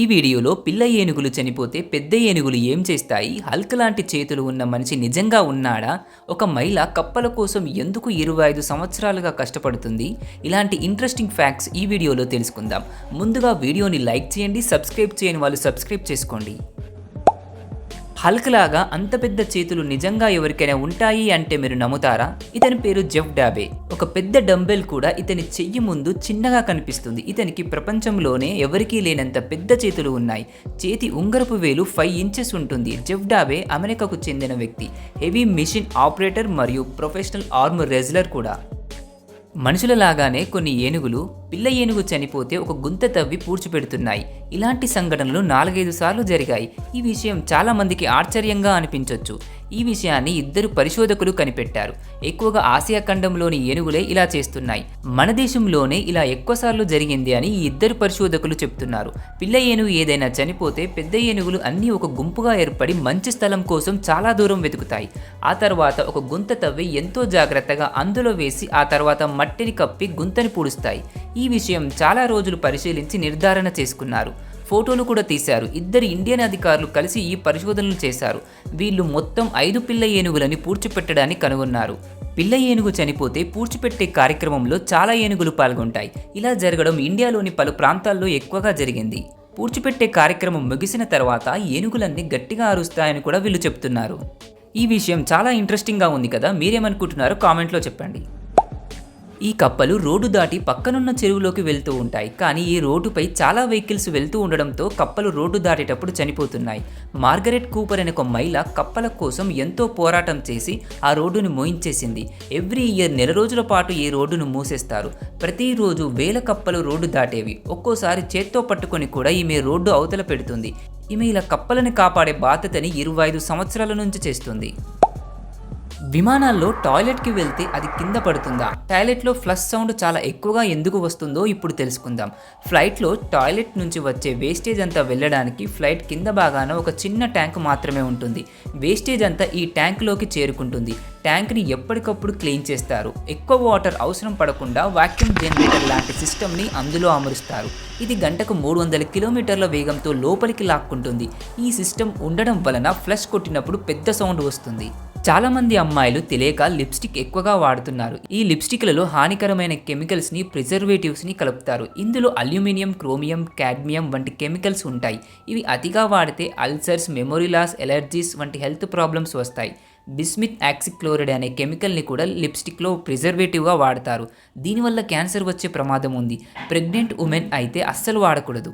ఈ వీడియోలో పిల్ల ఏనుగులు చనిపోతే పెద్ద ఏనుగులు ఏం చేస్తాయి? హల్క్ లాంటి చేతులు ఉన్న మనిషి నిజంగా ఉన్నాడా? ఒక మహిళ కప్పల కోసం ఎందుకు ఇరవై ఐదు సంవత్సరాలుగా కష్టపడుతుంది? ఇలాంటి ఇంట్రెస్టింగ్ ఫ్యాక్ట్స్ ఈ వీడియోలో తెలుసుకుందాం. ముందుగా వీడియోని లైక్ చేయండి సబ్స్క్రైబ్ చేయని వాళ్ళు సబ్స్క్రైబ్ చేసుకోండి. హల్క్ లాగా అంత పెద్ద చేతులు నిజంగా ఎవరికైనా ఉంటాయి అంటే మీరు నమ్ముతారా? ఇతని పేరు జెఫ్ డాబే. ఒక పెద్ద డంబెల్ కూడా ఇతని చెయ్యి ముందు చిన్నగా కనిపిస్తుంది. ఇతనికి ప్రపంచంలోనే ఎవరికీ లేనంత పెద్ద చేతులు ఉన్నాయి. చేతి ఉంగరపు వేలు ఫైవ్ ఇంచెస్ ఉంటుంది. జెఫ్ డాబే అమెరికాకు చెందిన వ్యక్తి. హెవీ మిషన్ ఆపరేటర్ మరియు ప్రొఫెషనల్ ఆర్మ్ రెజ్లర్ కూడా. మనుషులలాగానే కొన్ని ఏనుగులు పిల్ల ఏనుగు చనిపోతే ఒక గుంత తవ్వి పూడ్చిపెడుతున్నాయి. ఇలాంటి సంఘటనలు నాలుగైదు సార్లు జరిగాయి. ఈ విషయం చాలా మందికి ఆశ్చర్యంగా అనిపించవచ్చు ఈ విషయాన్ని ఇద్దరు పరిశోధకులు కనిపెట్టారు. ఎక్కువగా ఆసియా ఖండంలోని ఏనుగులే ఇలా చేస్తున్నాయి. మన దేశంలోనే ఇలా ఎక్కువసార్లు జరిగింది అని ఈ ఇద్దరు పరిశోధకులు చెప్తున్నారు. పిల్ల ఏనుగు ఏదైనా చనిపోతే పెద్ద ఏనుగులు అన్నీ ఒక గుంపుగా ఏర్పడి మంచి స్థలం కోసం చాలా దూరం వెతుకుతాయి. ఆ తర్వాత ఒక గుంత తవ్వి ఎంతో జాగ్రత్తగా అందులో వేసి ఆ తర్వాత మట్టిని కప్పి గుంతని పూడుస్తాయి. ఈ విషయం చాలా రోజులు పరిశీలించి నిర్ధారణ చేసుకున్నారు. ఫోటోలు కూడా తీశారు. ఇద్దరు ఇండియన్ అధికారులు కలిసి ఈ పరిశోధనలు చేశారు. వీళ్ళు మొత్తం ఐదు పిల్ల ఏనుగులని పూడ్చిపెట్టడాన్ని కనుగొన్నారు. పిల్ల ఏనుగు చనిపోతే పూడ్చిపెట్టే కార్యక్రమంలో చాలా ఏనుగులు పాల్గొంటాయి. ఇలా జరగడం ఇండియాలోని పలు ప్రాంతాల్లో ఎక్కువగా జరిగింది. పూడ్చిపెట్టే కార్యక్రమం ముగిసిన తర్వాత ఏనుగులన్నీ గట్టిగా అరుస్తాయని కూడా వీళ్ళు చెప్తున్నారు. ఈ విషయం చాలా ఇంట్రెస్టింగ్గా ఉంది కదా మీరేమనుకుంటున్నారో కామెంట్లో చెప్పండి. ఈ కప్పలు రోడ్డు దాటి పక్కనున్న చెరువులోకి వెళ్తూ ఉంటాయి. కానీ ఈ రోడ్డుపై చాలా వెహికల్స్ వెళ్తూ ఉండడంతో కప్పలు రోడ్డు దాటేటప్పుడు చనిపోతున్నాయి. మార్గరెట్ కూపర్ అనే ఒక మహిళ కప్పల కోసం ఎంతో పోరాటం చేసి ఆ రోడ్డును మోయించేసింది. ఎవ్రీ ఇయర్ నెల రోజుల పాటు ఈ రోడ్డును మూసేస్తారు. ప్రతిరోజు వేల కప్పలు రోడ్డు దాటేవి. ఒక్కోసారి చేత్తో పట్టుకొని కూడా ఈమె రోడ్డు అవతల పెడుతుంది. ఈమె ఇలా కప్పలను కాపాడే బాధ్యతని ఇరవై ఐదు సంవత్సరాల నుంచి చేస్తుంది. విమానాల్లో టాయిలెట్కి వెళ్తే అది కింద పడుతుందా? టాయిలెట్లో ఫ్లష్ సౌండ్ చాలా ఎక్కువగా ఎందుకు వస్తుందో ఇప్పుడు తెలుసుకుందాం. ఫ్లైట్లో టాయిలెట్ నుంచి వచ్చే వేస్టేజ్ అంతా వెళ్ళడానికి ఫ్లైట్ కింద భాగాన ఒక చిన్న ట్యాంక్ మాత్రమే ఉంటుంది. వేస్టేజ్ అంతా ఈ ట్యాంక్లోకి చేరుకుంటుంది. ట్యాంక్ని ఎప్పటికప్పుడు క్లీన్ చేస్తారు. ఎక్కువ వాటర్ అవసరం పడకుండా వాక్యూమ్ జనరేటర్ లాంటి సిస్టమ్ని అందులో అమరుస్తారు. ఇది గంటకు మూడు వందల కిలోమీటర్ల వేగంతో లోపలికి లాక్కుంటుంది. ఈ సిస్టమ్ ఉండడం వలన ఫ్లష్ కొట్టినప్పుడు పెద్ద సౌండ్ వస్తుంది. చాలామంది అమ్మాయిలు తెలియక లిప్స్టిక్ ఎక్కువగా వాడుతున్నారు. ఈ లిప్స్టిక్లలో హానికరమైన కెమికల్స్ని ప్రిజర్వేటివ్స్ని కలుపుతారు. ఇందులో అల్యూమినియం క్రోమియం క్యాడ్మియం వంటి కెమికల్స్ ఉంటాయి. ఇవి అతిగా వాడితే అల్సర్స్ మెమొరీ లాస్ ఎలర్జీస్ వంటి హెల్త్ ప్రాబ్లమ్స్ వస్తాయి. బిస్మిత్ యాక్సిక్లోరైడ్ అనే కెమికల్ని కూడా లిప్స్టిక్లో ప్రిజర్వేటివ్గా వాడతారు. దీనివల్ల క్యాన్సర్ వచ్చే ప్రమాదం ఉంది. ప్రెగ్నెంట్ ఉమెన్ అయితే అస్సలు వాడకూడదు.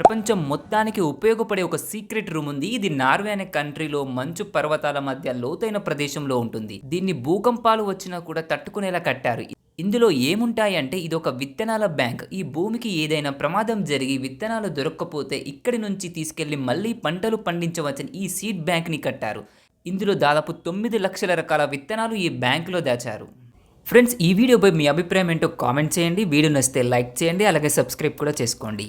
ప్రపంచం మొత్తానికి ఉపయోగపడే ఒక సీక్రెట్ రూమ్ ఉంది. ఇది నార్వే అనే కంట్రీలో మంచు పర్వతాల మధ్య లోతైన ప్రదేశంలో ఉంటుంది. దీన్ని భూకంపాలు వచ్చినా కూడా తట్టుకునేలా కట్టారు. ఇందులో ఏముంటాయి అంటే ఇది ఒక విత్తనాల బ్యాంక్. ఈ భూమికి ఏదైనా ప్రమాదం జరిగి విత్తనాలు దొరక్కపోతే ఇక్కడి నుంచి తీసుకెళ్ళి మళ్ళీ పంటలు పండించవచ్చని ఈ సీడ్ బ్యాంక్ని కట్టారు. ఇందులో దాదాపు తొమ్మిది లక్షల రకాల విత్తనాలు ఈ బ్యాంకులో దాచారు. ఫ్రెండ్స్ ఈ వీడియోపై మీ అభిప్రాయం ఏంటో కామెంట్ చేయండి. వీడియో నచ్చితే లైక్ చేయండి. అలాగే సబ్స్క్రైబ్ కూడా చేసుకోండి.